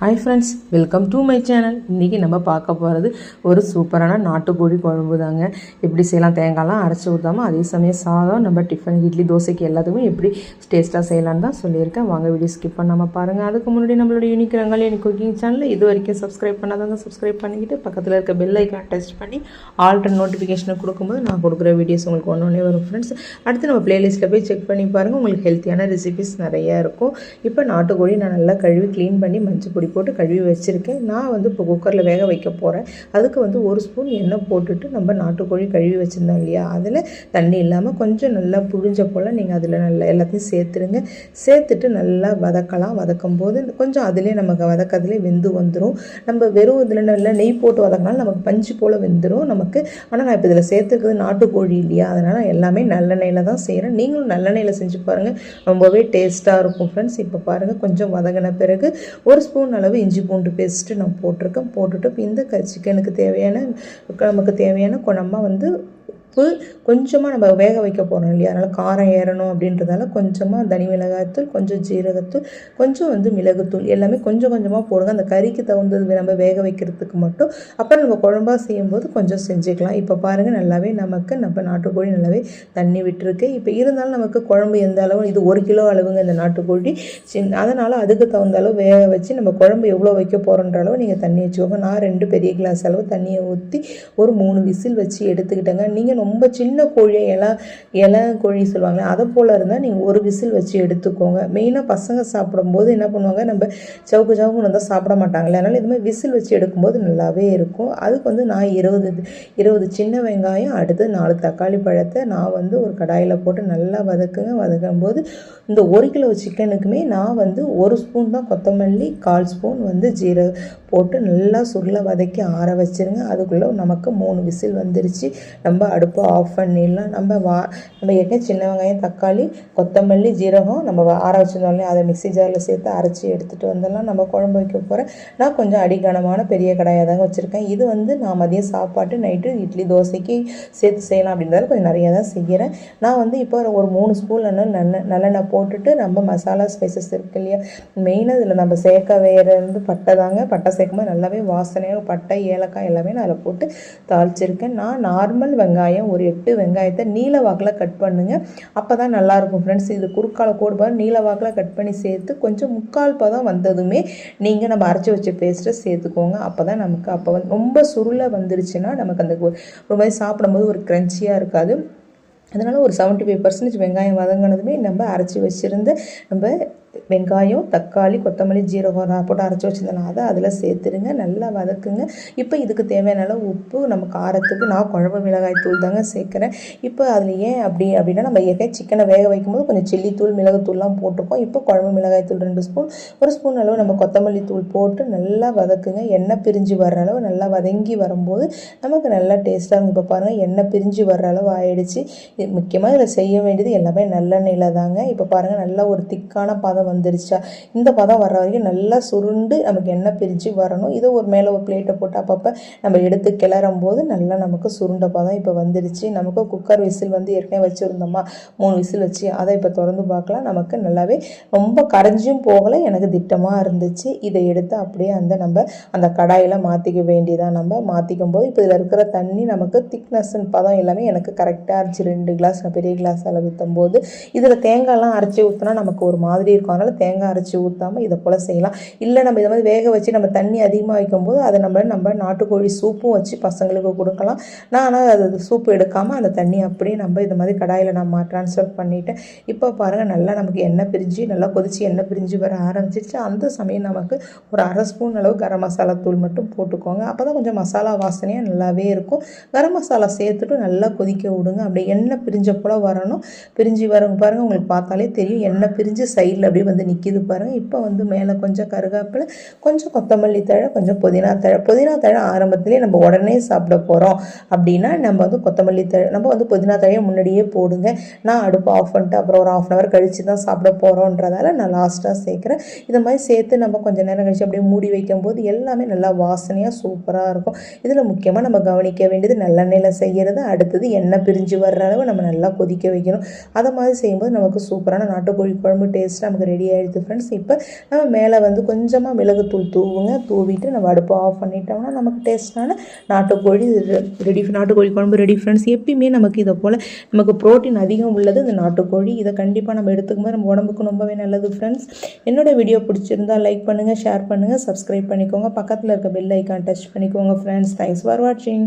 Hi friends welcome to my channel இன்றைக்கி நம்ம பார்க்க போகிறது ஒரு சூப்பரான நாட்டுக்கோழி குழம்பு தாங்க. எப்படி செய்யலாம்? தேங்காய்லாம் அரைச்சி ஊற்றாமல் அதே சமயம் சாதம் நம்ம டிஃபன் இட்லி தோசைக்கு எல்லாத்துக்குமே எப்படி டேஸ்ட்டாக செய்யலான்னு தான் சொல்லியிருக்கேன். வாங்க வீடியோ ஸ்கிப் பண்ணாமல் பாருங்கள் அதுக்கு முன்னாடி நம்மளோட யூனிக் ரங்காலி குக்கிங் சேனலில் இது வரைக்கும் சப்ஸ்கிரைப் பண்ணாதவங்க சப்ஸ்கிரைப் பண்ணிக்கிட்டு பக்கத்தில் இருக்க பெல் ஐக்கான் டச் பண்ணி ஆல்டர் நோட்டிஃபிகேஷனை கொடுக்கும்போது நான் கொடுக்குற வீடியோஸ் உங்களுக்கு ஒன்று வரும் ஃப்ரெண்ட்ஸ் அடுத்து நம்ம பிளேலிஸ்ட்டில் போய் செக் பண்ணி பாருங்கள் உங்களுக்கு ஹெல்த்தியான ரெசிபிஸ் நிறையா இருக்கும். இப்போ நாட்டுக்கோழி நான் நல்லா கழுவி க்ளீன் பண்ணி மஞ்சள் பொடி போட்டு கழுவி வச்சுருக்கேன். நான் வந்து இப்போ குக்கரில் வேக வைக்க போகிறேன் அதுக்கு வந்து ஒரு ஸ்பூன் எண்ணெய் போட்டுட்டு நம்ம நாட்டுக்கோழி கழுவி வச்சுருந்தோம் இல்லையா? அதில் தண்ணி இல்லாமல் கொஞ்சம் நல்லா புழிஞ்ச போல் நீங்கள் அதில் நல்லா எல்லாத்தையும் சேர்த்துருங்க. சேர்த்துட்டு நல்லா வதக்கலாம். வதக்கும் போது கொஞ்சம் அதிலே நமக்கு வதக்கிறதுலே வெந்து வந்துடும் நம்ம வெறும் இதில் நல்லா நெய் போட்டு வதக்கினாலும் நமக்கு பஞ்சு போல் வெந்துடும் நமக்கு. ஆனால் நான் இப்போ இதில் சேர்த்துருக்குது நாட்டுக்கோழி இல்லையா? அதனால் எல்லாமே நல்லெண்ணெயில் தான் செய்கிறேன் நீங்களும் நல்லெண்ணெயில் செஞ்சு பாருங்கள் ரொம்பவே டேஸ்ட்டாக இருக்கும் ஃப்ரெண்ட்ஸ் இப்போ பாருங்கள் கொஞ்சம் வதங்கின பிறகு ஒரு ஸ்பூன் அளவு இஞ்சி பூண்டு பேஸ்ட்டு நான் போட்டிருக்கேன். போட்டுட்டு இப்போ இந்த க சிக்கனுக்கு தேவையான நமக்கு தேவையான குழம்பா வந்து உப்பு கொஞ்சமாக நம்ம வேக வைக்க போகிறோம் இல்லையா? அதனால் காரம் ஏறணும் அப்படின்றதால கொஞ்சமாக தனி மிளகாய்த்தூள் கொஞ்சம் ஜீரகத்தூள் கொஞ்சம் வந்து மிளகுத்தூள் எல்லாமே கொஞ்சம் கொஞ்சமாக போடுங்க. அந்த கறிக்கு தகுந்தது நம்ம வேக வைக்கிறதுக்கு மட்டும். அப்புறம் நம்ம குழம்பா செய்யும்போது கொஞ்சம் செஞ்சுக்கலாம். இப்போ பாருங்கள் நல்லாவே நமக்கு நம்ம நாட்டுக்கோழி நல்லாவே தண்ணி விட்டுருக்கு. இப்போ இருந்தாலும் நமக்கு குழம்பு எந்த அளவு இது ஒரு கிலோ அளவுங்க இந்த நாட்டுக்கோழி. சின் அதனால் அதுக்கு தகுந்த அளவு வேக வச்சு நம்ம குழம்பு எவ்வளோ வைக்க போகிறோன்ற அளவு நீங்கள் தண்ணி வச்சுக்கோங்க. நான் ரெண்டு பெரிய கிளாஸ் அளவு தண்ணியை ஊற்றி ஒரு மூணு விசில் வச்சு எடுத்துக்கிட்டேங்க. நீங்கள் ரொம்ப சின்ன கோழியை இலை இலை கோழி சொல்லுவாங்களே அதை போல் இருந்தால் நீங்கள் ஒரு விசில் வச்சு எடுத்துக்கோங்க. மெயினாக பசங்க சாப்பிடும்போது என்ன பண்ணுவாங்க நம்ம சவுக்கு சவுக்கு இருந்தால் சாப்பிட மாட்டாங்களே அதனால் இது மாதிரி விசில் வச்சு எடுக்கும்போது நல்லாவே இருக்கும். அதுக்கு வந்து நான் இருபது இருபது சின்ன வெங்காயம் அடுத்து நாலு தக்காளி பழத்தை நான் வந்து ஒரு கடாயில் போட்டு நல்லா வதக்குங்க. வதக்கும் போது இந்த ஒரு கிலோ சிக்கனுக்குமே நான் வந்து ஒரு ஸ்பூன் தான் கொத்தமல்லி கால் ஸ்பூன் வந்து ஜீரக போட்டு நல்லா சுருளை வதக்கி ஆற வச்சிருங்க. அதுக்குள்ளே நமக்கு மூணு விசில் வந்துருச்சு. நம்ம அடுப்பு ஆஃப் பண்ணிடலாம். நம்ம வா நம்ம ஏற்கனவே சின்ன வெங்காயம் தக்காளி கொத்தமல்லி ஜீரகம் நம்ம ஆற வச்சிருந்தோம் அதை மிக்ஸி ஜாரில் சேர்த்து அரைச்சி எடுத்துகிட்டு வந்துடலாம். நம்ம குழம்பு வைக்க போகிறேன் நான் கொஞ்சம் அடிகனமான பெரிய கடாயாக தாங்க வச்சுருக்கேன். இது வந்து நான் மதியம் சாப்பாட்டு நைட்டு இட்லி தோசைக்கு சேர்த்து செய்யலாம் அப்படின்றத கொஞ்சம் நிறையா தான் செய்கிறேன் நான் வந்து இப்போ ஒரு மூணு ஸ்பூன் நல்ல நல்லெண்ணெய் போட்டுட்டு நம்ம மசாலா ஸ்பைசஸ் இருக்கு இல்லையா? மெயினாக இதில் நம்ம சேர்க்க வேறு வந்து பட்டை தாங்க. பட்டை சேர்க்கும்போது நல்லாவே வாசனையாக பட்டை ஏலக்காய் எல்லாமே நான் அதில் போட்டு தாளிச்சிருக்கேன். நான் நார்மல் வெங்காயம் ஒரு எட்டு வெங்காயத்தை நீல வாக்கில் கட் பண்ணுங்கள் அப்போ தான் நல்லாயிருக்கும் ஃப்ரெண்ட்ஸ் இது குறுக்கால கோடு பாரு. நீல வாக்கில் கட் பண்ணி சேர்த்து கொஞ்சம் முக்கால் பதம் வந்ததுமே நீங்கள் நம்ம அரைச்சி வச்ச பேஸ்ட்டை சேர்த்துக்கோங்க. அப்போ தான் நமக்கு அப்போ வந்து ரொம்ப சுருளை வந்துருச்சுன்னா நமக்கு அந்த ஒரு மாதிரி சாப்பிடும்போது ஒரு க்ரன்ச்சியாக இருக்காது. அதனால் ஒரு செவன்ட்டி ஃபைவ் பர்சன்டேஜ் வெங்காயம் வதங்கினதுமே நம்ம அரைச்சி வச்சுருந்து நம்ம வெங்காயம் தக்காளி கொத்தமல்லி ஜீரகம் போட்டு அரைச்சி வச்சிருந்தேன். அதை அதில் சேர்த்துருங்க நல்லா வதக்குங்க. இப்போ இதுக்கு தேவையான அளவு உப்பு நம்ம காரத்துக்கு நான் குழம்பு மிளகாய் தூள் தாங்க சேர்க்குறேன். இப்போ அதில் ஏன் அப்படி அப்படின்னா நம்ம ஏற்கனவே சிக்கனை வேக வைக்கும்போது கொஞ்சம் சில்லி தூள் மிளகுத்தூள்லாம் போட்டிருக்கோம் இப்போ குழம்பு மிளகாய் தூள் ரெண்டு ஸ்பூன் ஒரு ஸ்பூன் அளவு நம்ம கொத்தமல்லி தூள் போட்டு நல்லா வதக்குங்க. எண்ணெய் பிரிஞ்சு வர்ற அளவு நல்லா வதங்கி வரும்போது நமக்கு நல்லா டேஸ்ட்டாக இருக்கும். இப்போ பாருங்கள் எண்ணெய் பிரிஞ்சு வர்ற அளவு ஆயிடுச்சு. இது முக்கியமாக இதில் செய்ய வேண்டியது எல்லாமே நல்லெண்ணெயில் தாங்க. இப்போ பாருங்கள் நல்லா ஒரு திக்கான பதம் வந்துருச்சா? இந்த பதம் வர்ற வரைக்கும் நல்லா சுருண்டு நமக்கு எண்ணெய் பிரிஞ்சு வரணும். இதை ஒரு மேலே ஒரு பிளேட்டை போட்டு அப்பப்போ நம்ம எடுத்து கிளறும் போது நல்லா நமக்கு சுருண்ட பதம் இப்போ வந்துருச்சு. நமக்கு குக்கர் விசில் வந்து ஏற்கனவே வச்சுருந்தோமா? மூணு விசில் வச்சு அதை இப்போ திறந்து பார்க்கலாம். நமக்கு நல்லாவே ரொம்ப கரைஞ்சும் போகலை. எனக்கு திட்டமாக இருந்துச்சு. இதை எடுத்து அப்படியே அந்த நம்ம அந்த கடாயில் மாற்றிக்க வேண்டியதான் நம்ம மாற்றிக்கும் போது இப்போ இதில் இருக்கிற தண்ணி நமக்கு திக்னஸ்ன்னு பதம் எல்லாமே எனக்கு கரெக்டாக இருந்துச்சு. ரெண்டு கிளாஸ் நான் பெரிய கிளாஸ் அளவு ஊற்றும் போது இதில் தேங்காய்லாம் அரைச்சி ஊற்றினா நமக்கு ஒரு மாதிரி இருக்கும். அதனால் தேங்காய் அரைச்சி ஊற்றாமல் இதை போல் செய்யலாம். இல்லை நம்ம இதை மாதிரி வேக வச்சு நம்ம தண்ணி அதிகமாக வைக்கும்போது அதை நம்ம நம்ம நாட்டுக்கோழி சூப்பும் வச்சு பசங்களுக்கு கொடுக்கலாம். நான் ஆனால் அது சூப்பு எடுக்காமல் அந்த தண்ணி அப்படியே நம்ம இந்த மாதிரி கடாயில் நம்ம ட்ரான்ஸ்ஃபர் பண்ணிவிட்டேன் இப்போ பாருங்கள் நல்லா நமக்கு எண்ணெய் பிரிஞ்சு நல்லா கொதித்து எண்ணெய் பிரிஞ்சு வர ஆரம்பிச்சிச்சு அந்த சமயம் நமக்கு ஒரு அரை ஸ்பூன் அளவு கரம் மசாலா தூள் மட்டும் போட்டுக்கோங்க. அப்போ தான் கொஞ்சம் மசாலா வாசனையாக நல்லாவே இருக்கும். கரம் மசாலா சேர்த்துட்டு நல்லா கொதிக்க விடுங்க. அப்படியே எண்ணெய் பிரிஞ்ச போல் வரணும். பிரிஞ்சு வரவங்க பாருங்கள் உங்களுக்கு பார்த்தாலே தெரியும். எண்ணெய் பிரிஞ்சு சைடில் அப்படியே வந்து நிற்கிது பாருங்கள் இப்போ வந்து மேலே கொஞ்சம் கருவேப்பிலை கொஞ்சம் கொத்தமல்லி தழை கொஞ்சம் புதினா தழை. புதினா தழை ஆரம்பத்திலே நம்ம உடனே சாப்பிட போகிறோம் அப்படின்னா நம்ம வந்து கொத்தமல்லி தழை நம்ம வந்து புதினா தழையை முன்னாடியே போடுங்க. நான் அடுப்பு ஆஃப் பண்ணிட்டு அப்புறம் ஒரு ஆஃப் அன் ஹவர் கழித்து தான் சாப்பிட போகிறோன்றதால நான் லாஸ்ட்டாக சேர்க்குறேன். இது மாதிரி சேர்த்து நம்ம கொஞ்சம் நேரம் கழிச்சு அப்படியே மூடி வைக்கும்போது எல்லாமே நல்லா வாசனையாக சூப்பராக இருக்கும். இதில் முக்கியமாக நம்ம கவனிக்க வேண்டியது நல்லெண்ணெயில் செய்கிறது அடுத்தது எண்ணெய் பிரிஞ்சு வர்ற அளவு நம்ம நல்லா கொதிக்க வைக்கணும். அதை மாதிரி செய்யும்போது நமக்கு சூப்பரான நாட்டுக்கோழி குழம்பு டேஸ்ட் நமக்கு ரெடி ரெடி ஆகிடுது ஃப்ரெண்ட்ஸ் இப்போ நம்ம மேலே வந்து கொஞ்சமாக மிளகுத்தூள் தூவுங்க. தூவிட்டு நம்ம அடுப்பை ஆஃப் பண்ணிட்டோம்னா நமக்கு டேஸ்ட்டான நாட்டுக்கோழி ரெடி நாட்டுக்கோழி குழம்பு ரெடி ஃப்ரெண்ட்ஸ் எப்பயுமே நமக்கு இதை போல் நமக்கு ப்ரோட்டீன் அதிகம் உள்ளது இந்த நாட்டுக்கோழி. இதை கண்டிப்பாக நம்ம எடுத்துக்கும்போது நம்ம உடம்புக்கு ரொம்பவே நல்லது ஃப்ரெண்ட்ஸ் என்னோட வீடியோ பிடிச்சிருந்தா லைக் பண்ணுங்கள் ஷேர் பண்ணுங்கள் சப்ஸ்கிரைப் பண்ணிக்கோங்க. பக்கத்தில் இருக்க பெல் ஐக்கான் டச் பண்ணிக்கோங்க ஃப்ரெண்ட்ஸ் தேங்க்ஸ் ஃபார் வாட்சிங்